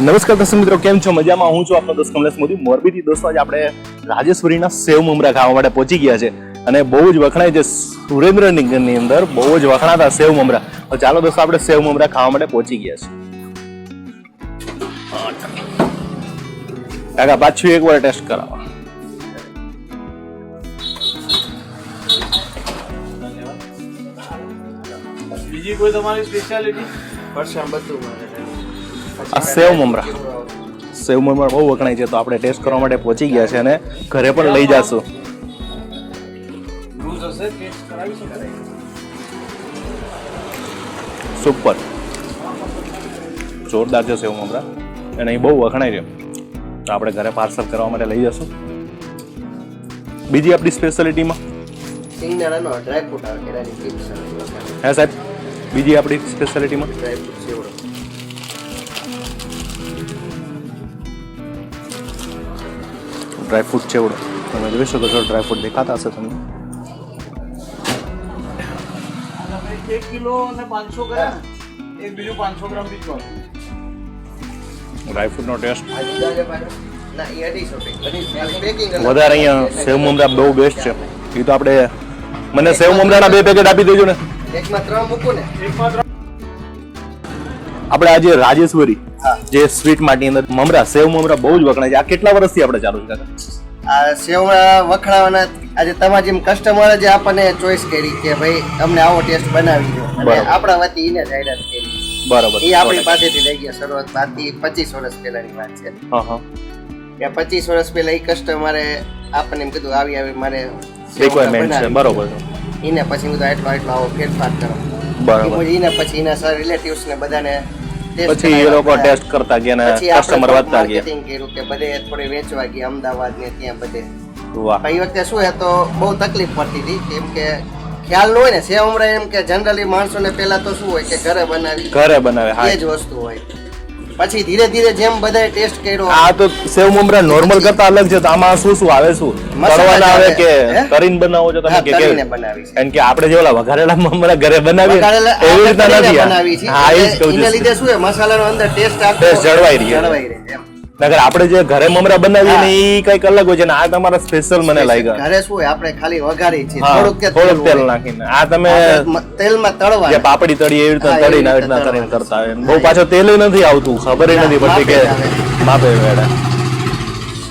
નમસ્કાર દર્શક મિત્રો કેમ છો? મજામાં હું છું આપનો દોસ્ત કમલેશ મોદી. મોરબીથી દોસ્તો આજે આપણે રાજેશ્વરીના સેવ મમરા ખાવા માટે પહોંચી ગયા છે. અને બહુ જ વખણાય છે સુરેન્દ્રનગરની અંદર બહુ જ વખણાતા સેવ મમરા. તો ચાલો દોસ્તો આપણે સેવ મમરા ખાવા માટે પહોંચી ગયા છે કાકા પાછું એકવાર ટેસ્ટ કરાવો. બીજી કોઈ તમારી સ્પેશિયાલિટી ફરસાણ બધું. આ સેવ મમરા. સેવ મમરા બહુ વખણાય છે તો આપણે ટેસ્ટ કરવા માટે પહોંચી ગયા છે અને ઘરે પણ લઈ જાશું. સુપર. જોરદાર છે સેવ મમરા. અને અહીં બહુ વખણાય છે. તો આપણે ઘરે પાર્સલ કરવા માટે લઈ જશું. બીજી આપણી સ્પેશિયાલિટીમાં સિંગદાણાનો ડ્રાયફ્રૂટ આવે કેળાની ચિપ્સ હે સાહેબ બીજી આપણી સ્પેશિયાલિટીમાં ડ્રાયફ્રૂટ સેવડો ડ્રાયફ્રૂટ ચેવડો તમે જોઈ શકો છો ડ્રાયફ્રૂટ દેખાતા હશે તમને. એક કિલો અને પાંચસો ગ્રામ એક બીજું પાંચસો ગ્રામ બીજું ડ્રાયફ્રૂટનો ટેસ્ટ વધારે અહીંયા સેવ મમરા બહુ બેસ્ટ છે. એ તો આપણે મને સેવ મમરાના બે પેકેટ આપી દેજો ને. એકમાં ત્રણ મૂકો ને. એકમાં આપણે આજે રાજેશ્વરી જે સ્વીટ માટી અંદર મમરા સેવ મમરા બહુ જ વખણાય છે. આ કેટલા વર્ષથી આપણે ચાલુ છે કાકા? આ સેવડા વખણાવાના આજે તમારા જેમ કસ્ટમર જે આપણને ચોઈસ કરી કે ભાઈ અમને આવો ટેસ્ટ બનાવી દો. અને આપણા વતી એને જાહેરાત કરી. બરાબર. એ આપણી પાસેથી લઈ ગયા શરૂઆત બાકી પચીસ વર્ષ પહેલાની વાત છે. હા હા. પચીસ વર્ષ પહેલા એ કસ્ટમરે આપણને એમ કીધું આવી આવી મારે રિક્વાયરમેન્ટ છે. બરોબર. એને પછી કીધું એટલો એટલો આવો ફેરફાર કરો. બરાબર. એને પછી એના સર રિલેટિવ્સ ને બધાને પછી એ લોકો ટેસ્ટ કરતા ગયા ને કસ્ટમર વધતા ગયા. કર્યું કે બધે થોડી વેચવા ગયા અમદાવાદ ને ત્યાં બધે. વાહ. એ વખતે શું હે તો બહુ તકલીફ પડતી હતી કેમ કે ખ્યાલ ન હોય ને સેવ એમ કે જનરલી માણસો ને પેલા તો શું હોય કે ઘરે બનાવી ઘરે બનાવે એ જ વસ્તુ હોય. પછી ધીરે ધીરે જેમ બધાએ ટેસ્ટ કર્યો. આ તો સેવ મમરા નોર્મલ કરતા અલગ છે તો આમાં શું શું આવે શું? કરવાના આવે આવે. કે? કરીને બનાવો છો તમે કે તળીને બનાવી કારણ કે આપણે જે ઓલા વઘારેલા મમરા ઘરે બનાવી એવી રીતના નથી બનાવી છે. હા એ જ કહું છું. લીધે શું છે? મસાલાનો અંદર ટેસ્ટ આખો ટેસ્ટ જળવાઈ રહે. જળવાઈ રહે નકર આપણે જે ઘરે મમરા બનાવીએ ને એ કંઈક અલગ હોય છે ને આ તમારા સ્પેશિયલ મને લાગ્યા. ઘરે શું હોય? આપણે ખાલી વઘારી છે થોડુંક કે થોડુંક તેલ નાખીને. આ તમે તેલમાં તળવા જે પાપડી તળી એવી રીતે તળીને આવી રીતના કરીને કરતા હોય. બહુ પાછો તેલ નથી આવતું. ખબર નથી પડતી કે માપે વેડા.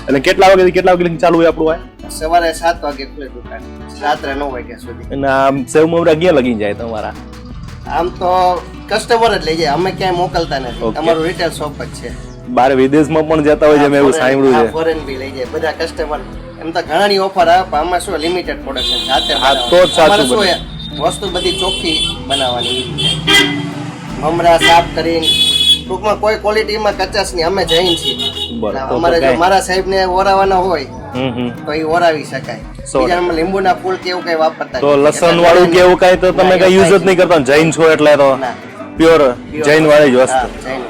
એટલે કેટલા વાગે કેટલા વાગે ચાલુ હોય આપણું આ? સવારે સાત વાગે ખુલે દુકાન. રાત્રે નવ વાગ્યા સુધી. અને આમ સેવ મમરા ક્યાં લગી જાય તમારા? આમ તો કસ્ટમર જ લઈ જાય. અમે ક્યાંય મોકલતા નથી. અમારું રિટેલ શોપ જ છે. બાર વિદેશમાં પણ જતા હોય છે મેં એવું સાંભળ્યું છે. ફોરેન બી લઈ જાય બધા કસ્ટમર એમ તો ઘણાની ઓફર આવે પણ આમાં શું લિમિટેડ પ્રોડક્શન સાથે હા, તો જ સાચું શું. વસ્તુ બધી ચોખ્ખી બનાવવાની. મમરા સાફ કરીને. ટૂંકમાં કોઈ ક્વોલિટીમાં કચાશ નહીં અમે જૈન છીએ. અમારે જો મારા સાહેબને ઓરાવાના હોય તો એ ઓરાવી શકાય. લીંબુના ફૂલ કેવું કઈ વાપરતા તો લસણ વાળું કેવું કઈ તો તમે કઈ યુઝ જ નહીં કરતા જૈન છો એટલે તો. પ્યોર જૈન વાળી જ વસ્તુ. જૈન.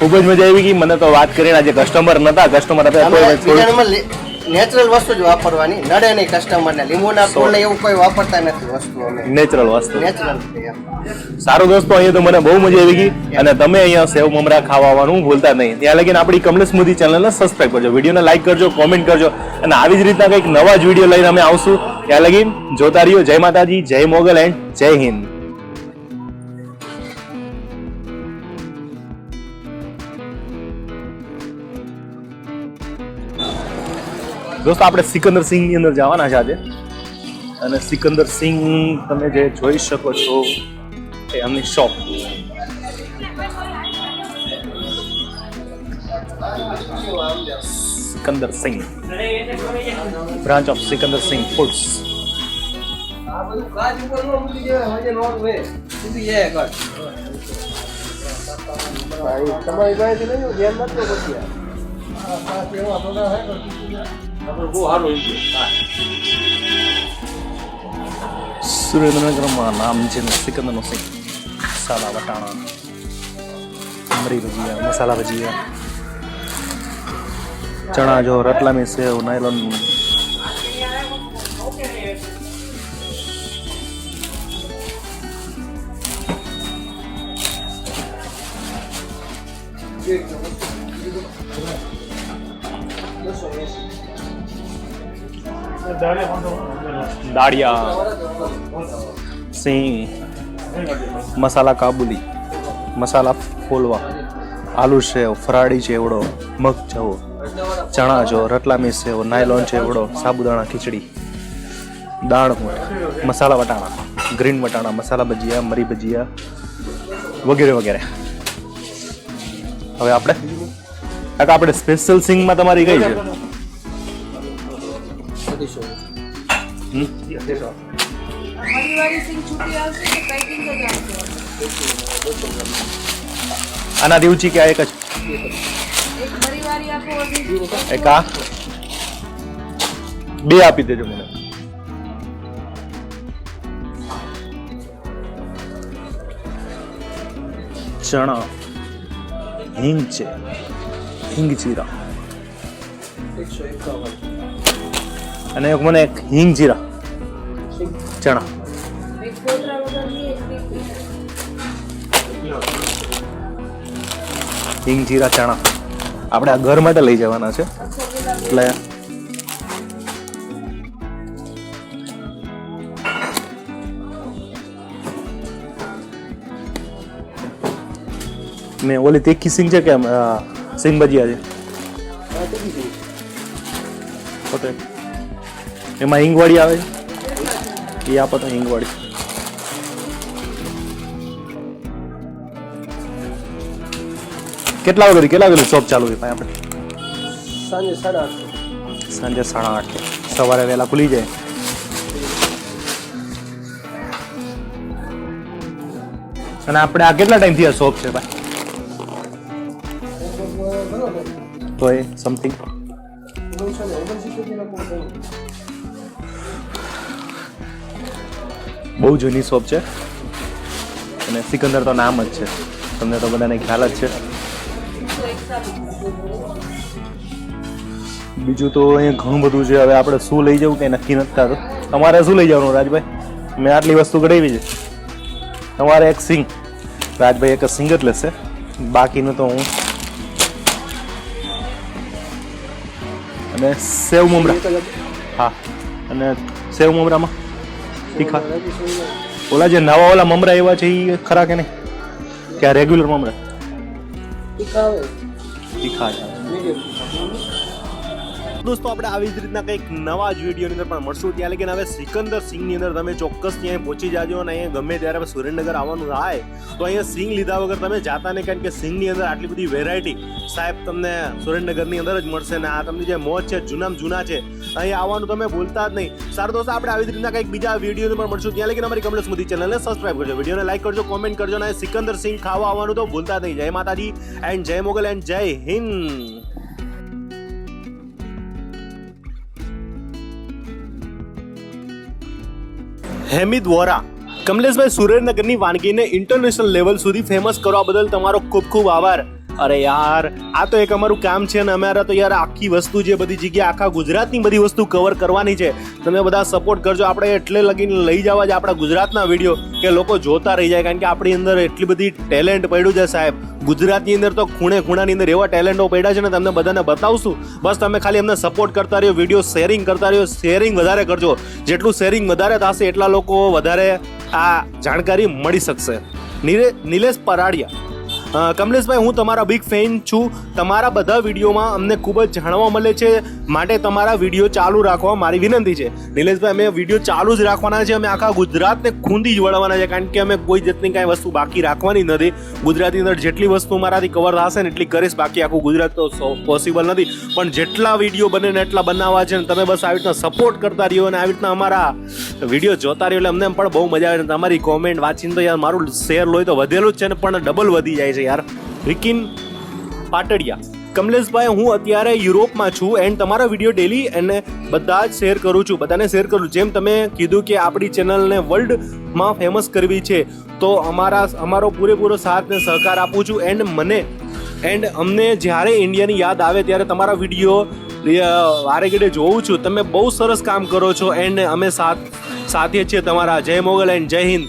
ખૂબ જ મજા આવી ગઈ. મને તો વાત કરીને આજે કસ્ટમર નતા. કસ્ટમર નેચરલ વસ્તુ જ વાપરવાની. નડે નહીં કસ્ટમરને લીંબુના ફૂલ એવું કોઈ વાપરતા નથી વસ્તુ અમે. નેચરલ વસ્તુ. નેચરલ સારું દોસ્તો અહીંયા તો મને બહુ મજા આવી ગઈ. અને તમે અહીંયા સેવ મમરા ખાવા આવવાનું ભૂલતા નહીં. ત્યાં લગીને આપણી કમલેશ મોદી ચેનલને સબસ્ક્રાઈબ કરજો. વિડીયોને લાઈક કરજો કોમેન્ટ કરજો. અને આવી જ રીતના કંઈક નવા જ વીડિયો લઈને અમે આવશું. ત્યાં લગીને જોતા રહ્યો. જય માતાજી જય મોગલ એન્ડ જય હિન્દ. દોસ્તો, આપણે સિકંદર સિંહની અંદર જવાના છે આજે. અને સિકંદર સિંહ તમે જે જોઈ શકો છો, એ એમની shop. Sikandar Singh. Branch of Sikandar Singh foods તમારી પાસે ધ્યાન રાખજો પછી બહુ સારું સુરેન્દ્રનગરમાં નામ છે ને સિકંદરનો સિંહ મસાલા વટાણા મરી ભજીયા મસાલા ભજીયા ચણા જો રતલામી સેવ નાયલોન દાળિયા સિંગ મસાલા કાબુલી, મસાલા ફોલવા, આલુ સેવ, ફરાળી ચેવડો, મગ જવો, ચણા જો, રતલામી સેવ, નાયલોન ચેવડો, સાબુદાણા, ખીચડી, દાળ મસાલા વટાણા, ગ્રીન વટાણા, મસાલા ભજીયા, મરી ભજીયા વગેરે વગેરે. હવે આપણે આપણે સ્પેશિયલ સિંગમાં તમારી કઈ છે? હમ? પરિવારી સિંગ છૂટી આવશે કે પેકિંગ જ આવશે. આનાથી ઊંચી કે આ એક જ? એક પરિવારી આપો અઢી એક આ? બે આપી દેજો મને. ચણા હિંગ છે. હિંગ જીરા. અને એક મને એક હિંગ જીરા. ચણા. હિંગ જીરા ચણા. આપણે આ ઘર માટે લઈ જવાના છે. એટલે ને ઓલી તીખી સિંગ છે કે સિંગ ભજીયા છે? પોતે એમાં હિંગવાડી આવે છે? એ આપો તો હિંગવાળી. કેટલા વાગે કેટલા વાગે શોપ ચાલુ છે ભાઈ આપણે? સાંજે સાડા આઠ. સાંજે સાડા આઠ. સવારે વહેલા ખુલી જાય. અને આપણે આ કેટલા ટાઈમથી આ શોપ છે ભાઈ? તો એ સમથિંગ બહુ જૂની શોપ છે. અને સિકંદર તો નામ જ છે. તમને તો બધાને ખ્યાલ જ છે. બીજું તો અહીંયા ઘણું બધું છે. હવે આપણે શું લઈ જવું કંઈ નક્કી નથી થતું. તમારે શું લઈ જવાનું રાજભાઈ? મેં આટલી વસ્તુ કઢાવી છે. તમારે એક સિંગ. રાજભાઈ એક સિંગ જ લેશે. બાકીનું તો હું અને સેવ મમરા. હા. અને સેવ મમરામાં? તીખા. ઓલા જે નવા ઓલા મમરા એવા છે એ ખરા કે નહીં? કે આ રેગ્યુલર મમરા? તીખા છે. દોસ્તો, આપણે આવી જ રીતના કંઈક નવા જ વિડીયોની અંદર પણ મળશું. ત્યાં લગીને હવે સિકંદર સિંગની અંદર તમે ચોક્કસ ત્યાં પહોંચી જાજો અને અહીંયા ગમે ત્યારે સુરેન્દ્રનગર આવવાનું થાય, તો અહીંયા સિંહ લીધા વગર તમે જાતા નહીં, કારણ કે સિંગની અંદર આટલી બધી વેરાયટી સાહેબ તમને સુરેન્દ્રનગરની અંદર જ મળશે ને આ તમને જે મોજ છે, જૂનામ જૂના છે અહીંયા આવવાનું તમે ભૂલતા જ નહીં. સારું દોસ્તો, આપણે આવી જ રીતના કંઈક બીજા વિડીયોની પણ મળશું. ત્યાં લગીને અમારી કમલેશ મોદી ચેનલને સબસ્ક્રાઈબ કરજો. વિડીયોને લાઈક કરજો કોમેન્ટ કરજો અને સિકંદર સિંગ ખાવા આવવાનું તો ભૂલતા નહીં. જય માતાજી એન્ડ જય મોગલ એન્ડ જય હિન્દ. હેમિદ વોરા. કમલેશભાઈ સુરેન્દ્રનગરની વાનગીને ઇન્ટરનેશનલ લેવલ સુધી ફેમસ કરવા બદલ તમારો ખૂબ ખૂબ આભાર. અરે યાર, આ તો એક અમારું કામ છે ને અમારા તો યાર આખી વસ્તુ જે બધી જગ્યાએ આખા ગુજરાતની બધી વસ્તુ કવર કરવાની છે. તમે બધા સપોર્ટ કરજો. આપણે એટલે લગીને લઈ જવા જ આપણા ગુજરાતના વીડિયો કે લોકો જોતા રહી જાય. કારણ કે આપણી અંદર એટલી બધી ટેલેન્ટ પડ્યું છે સાહેબ. ગુજરાતની અંદર તો ખૂણે ખૂણાની અંદર એવા ટેલેન્ટો પડ્યા છે ને તમને બધાને બતાવશું. બસ તમે ખાલી એમને સપોર્ટ કરતા રહ્યો વીડિયો શેરિંગ કરતા રહ્યો. શેરિંગ વધારે કરજો. જેટલું શેરિંગ વધારે થશે, એટલા લોકો વધારે આ જાણકારી મળી શકશે. નિલેશ પરાડિયા. કમલેશભાઈ, હું તમારા બિગ ફેન છું. તમારા બધા વિડીયોમાં અમને ખૂબ જ જાણવા મળે છે. માટે તમારા વીડિયો ચાલુ રાખવા મારી વિનંતી છે. નિલેશભાઈ, અમે વીડિયો ચાલુ જ રાખવાના છે. અમે આખા ગુજરાતને ખૂંદી જ વળવાના છે. કારણ કે અમે કોઈ જાતની કાંઈ વસ્તુ બાકી રાખવાની નથી. ગુજરાતની અંદર જેટલી વસ્તુ મારાથી કવર થશે ને એટલી કરીશ. બાકી આખું ગુજરાત તો પોસિબલ નથી. પણ જેટલા વીડિયો બને ને એટલા બનાવવા છે ને તમે બસ આવી રીતના સપોર્ટ કરતા રહ્યો અને આવી રીતના અમારા વીડિયો જોતા રહ્યો. એટલે અમને પણ બહુ મજા આવે તમારી કોમેન્ટ વાંચીને તો યાર મારું શેર લોય તો વધેલું જ છે ને પણ ડબલ વધી જાય છે. યાર. રિકિન પાટડિયા. કમલેશભાઈ, હું અત્યારે યુરોપમાં છું એન્ડ તમારા વીડિયો ડેલી અને બધા જ શેર કરું છું. બધાને શેર કરું છું. જેમ તમે કીધું કે આપણી ચેનલને વર્લ્ડમાં ફેમસ કરવી છે, તો અમારા અમારો પૂરેપૂરો સાથ ને સહકાર આપું છું એન્ડ મને એન્ડ અમને જ્યારે ઇન્ડિયાની યાદ આવે ત્યારે તમારા વીડિયો વારે ગેડે જોઉં છું. તમે બહુ સરસ કામ કરો છો એન્ડ અમે સાથ સાથે છીએ તમારા. જય મોગલ એન્ડ જય હિન્દ.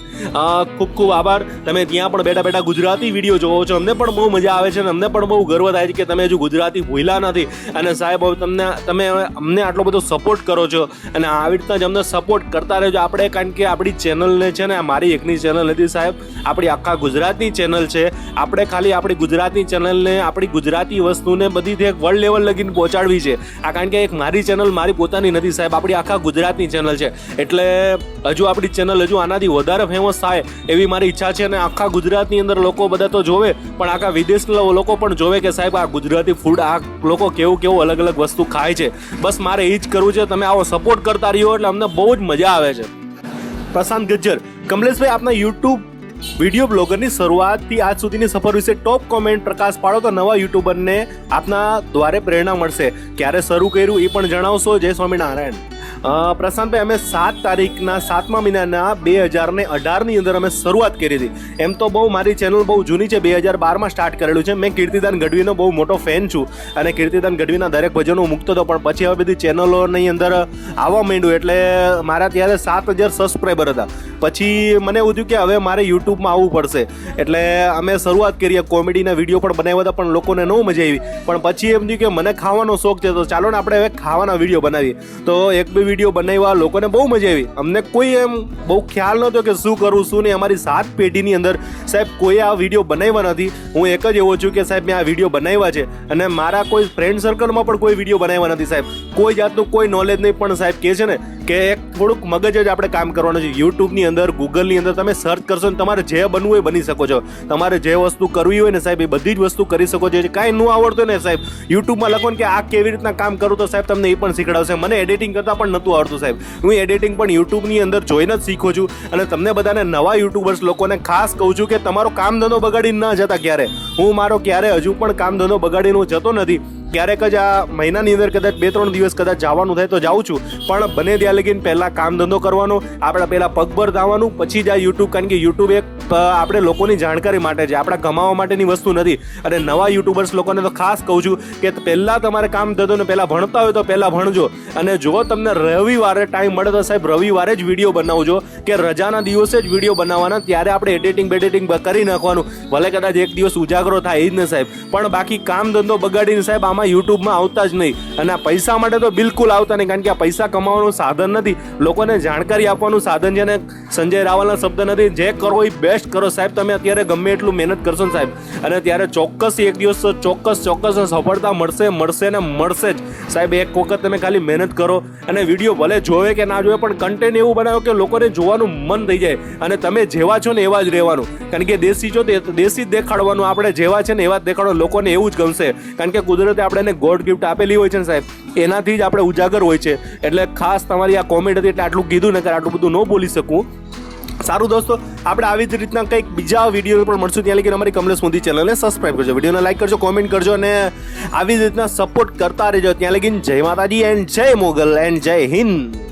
ખૂબ ખૂબ આભાર. તમે ત્યાં પણ બેઠા બેઠા ગુજરાતી વીડિયો જોવો છો. અમને પણ બહુ મજા આવે છે અને અમને પણ બહુ ગર્વ થાય છે કે તમે હજુ ગુજરાતી ભૂલા નથી. અને સાહેબ તમને, તમે અમને આટલો બધો સપોર્ટ કરો છો અને આવી રીતના જ અમને સપોર્ટ કરતા રહેજો. આપણે કારણ કે આપણી ચેનલને છે ને મારી એકની ચેનલ નથી સાહેબ. આપણી આખા ગુજરાતની ચેનલ છે. આપણે ખાલી આપણી ગુજરાતની ચેનલને આપણી ગુજરાતી વસ્તુને બધી એક વર્લ્ડ લેવલ લગીને પહોંચાડવી છે. આ કારણ કે એક મારી ચેનલ મારી પોતાની નથી સાહેબ. આપણી આખા ગુજરાતની ચેનલ છે. એટલે હજુ આપણી ચેનલ હજુ આનાથી વધારે ફેમસ થાય એવી મારી ઈચ્છા છે અને આખા ગુજરાતની અંદર લોકો બધા તો જોવે, પણ આખા વિદેશના લોકો પણ જોવે કે સાહેબ આ ગુજરાતી ફૂડ આ લોકો કેવું કેવું અલગ અલગ વસ્તુ ખાય છે. બસ મારે એ જ કરવું છે, તમે આવો સપોર્ટ કરતા રહ્યો એટલે અમને બહુ જ મજા આવે છે. પ્રશાંત ગજ્જર, કમલેશભાઈ, આપના યુટ્યુબ વીડિયો બ્લોગરની શરૂઆતથી આજ સુધીની સફર વિશે ટોપ કોમેન્ટ પ્રકાશ પાડો તો નવા યુટ્યુબરને આપના દ્વારે પ્રેરણા મળશે. ક્યારે શરૂ કર્યું એ પણ જણાવશો. જય સ્વામિનારાયણ. પ્રશાંતભાઈ, અમે સાત તારીખના, સાતમા મહિનાના બે હજાર ને અઢારની અંદર અમે શરૂઆત કરી હતી. એમ તો બહુ મારી ચેનલ બહુ જૂની છે, બે હજાર બારમાં સ્ટાર્ટ કરેલું છે. મેં કીર્તિદાન ગઢવીનો બહુ મોટો ફેન છું અને કીર્તિદાન ગઢવીના દરેક ભજનો મૂકતો હતો, પણ પછી હવે બધી ચેનલોની અંદર આવવા માંડ્યું એટલે મારા ત્યારે સાત હજાર સબસ્ક્રાઈબર હતા. પછી મને એવું થયું કે હવે મારે યુટ્યુબમાં આવવું પડશે. એટલે અમે શરૂઆત કરીએ કોમેડીના વીડિયો પણ બનાવ્યા હતા, પણ લોકોને ન મજા આવી. પણ પછી એમ થયું કે મને ખાવાનો શોખ છે, તો ચાલો ને આપણે હવે ખાવાના વીડિયો બનાવીએ. તો એક બે વીડિયો બનાવ્યા લોકોને બહુ મજા આવી. અમને કોઈ એમ બહુ ખ્યાલ નહોતો કે શું કરું, શું નહીં. અમારી સાત પેઢીની અંદર સાહેબ કોઈ આ વીડિયો બનાવ્યા નથી. હું એક જ એવો છું કે સાહેબ મેં આ વીડિયો બનાવ્યા છે અને મારા કોઈ ફ્રેન્ડ સર્કલમાં પણ કોઈ વીડિયો બનાવ્યા નથી સાહેબ. કોઈ જાતનું કોઈ નોલેજ નહીં, પણ સાહેબ કહે છે ને કે એક થોડુંક મગજ જ આપણે કામ કરવાનું છે. યુટ્યુબની અંદર ગૂગલની અંદર તમે સર્ચ કરશો ને તમારે જે બનવું હોય બની શકો છો. તમારે જે વસ્તુ કરવી હોય ને સાહેબ, એ બધી જ વસ્તુ કરી શકો છો. કાંઈ ન આવડતું ને સાહેબ યુટ્યુબમાં લખો ને કે આ કેવી રીતના કામ કરું તો સાહેબ તમને એ પણ શીખડાવશે. મને એડિટિંગ કરતાં પણ નહોતું આવડતું સાહેબ. હું એડિટિંગ પણ યુટ્યુબની અંદર જોઈને જ શીખું છું. અને તમને બધાને નવા યુટ્યુબર્સ લોકોને ખાસ કહું છું કે તમારો કામ ધંધો બગાડીને ન જતા ક્યારે. હું મારો ક્યારે હજુ પણ કામ ધંધો બગાડીને હું જતો નથી. ક્યારેક જ આ મહિનાની અંદર કદાચ બે ત્રણ દિવસ કદાચ જવાનું થાય તો જાઉં છું. પણ બને ત્યાં લગીને પહેલાં કામ ધંધો કરવાનો, આપણે પહેલાં પગભર થવાનું પછી જ આ યુટ્યુબ કારણ કે યુટ્યુબ એક આપણે લોકોની જાણકારી માટે છે, આપણા કમાવા માટેની વસ્તુ નથી. અને નવા યુટ્યુબર્સ લોકોને તો ખાસ કહું છું કે પહેલાં તમારે કામ ધંધો ને પહેલાં ભણતા હોય તો પહેલાં ભણજો. અને જો તમને રવિવારે ટાઈમ મળે તો સાહેબ રવિવારે જ વીડિયો બનાવજો, કે રજાના દિવસે જ વીડિયો બનાવવાના, ત્યારે આપણે એડિટિંગ બેડિટિંગ કરી નાખવાનું. ભલે કદાચ એક દિવસ ઉજાગરો થાય, એ જ ને સાહેબ. પણ બાકી કામ ધંધો બગાડીને સાહેબ આમાં યુટ્યુબમાં આવતા જ નહીં. અને આ પૈસા માટે તો બિલકુલ આવતા નહીં, કારણ કે આ પૈસા કમાવાનું સાધન નથી. લોકોને જાણકારી આપવાનું સાધન છે અને સંજય રાવલના શબ્દ નથી. જે કરો એ બેસ્ટ કરો. સાહેબ, તમે અત્યારે ગમે એટલું મહેનત કરશો ને સાહેબ. અને ત્યારે ચોક્કસ એક દિવસ ચોક્કસ ચોક્કસ સફળતા મળશે મળશે ને મળશે જ. સાહેબ, એક વખત તમે ખાલી મહેનત કરો અને વીડિયો ભલે જોવે કે ના જોવે, પણ કન્ટેન્ટ એવું બનાવો કે લોકોને જોવાનું મન થઈ જાય. અને તમે જેવા છો ને એવા જ રહેવાનું. કારણ કે દેશી જો દેશી જ દેખાડવાનું. આપણે જેવા છે ને એવા જ દેખાડો. લોકોને એવું જ ગમશે. કારણ કે કુદરતે આપણે એને ગોડ ગિફ્ટ આપેલી હોય છે ને સાહેબ, એનાથી જ આપણે ઉજાગર હોય છે. એટલે ખાસ તમારી આ કોમેન્ટ હતી એટલે આટલું કીધું ને કે આટલું બધું ન બોલી શકું. સારું દોસ્તો, આપણે આવી જ રીતના કંઈક બીજા વીડિયો પણ મળશું. ત્યાં લગી અમારી કમલેશ મોદી ચેનલને સબસ્ક્રાઈબ કરજો. વિડીયોને લાઈક કરજો કોમેન્ટ કરજો અને આવી જ રીતના સપોર્ટ કરતા રહેજો. ત્યાં લગીને જય માતાજી એન્ડ જય મોગલ એન્ડ જય હિન્દ.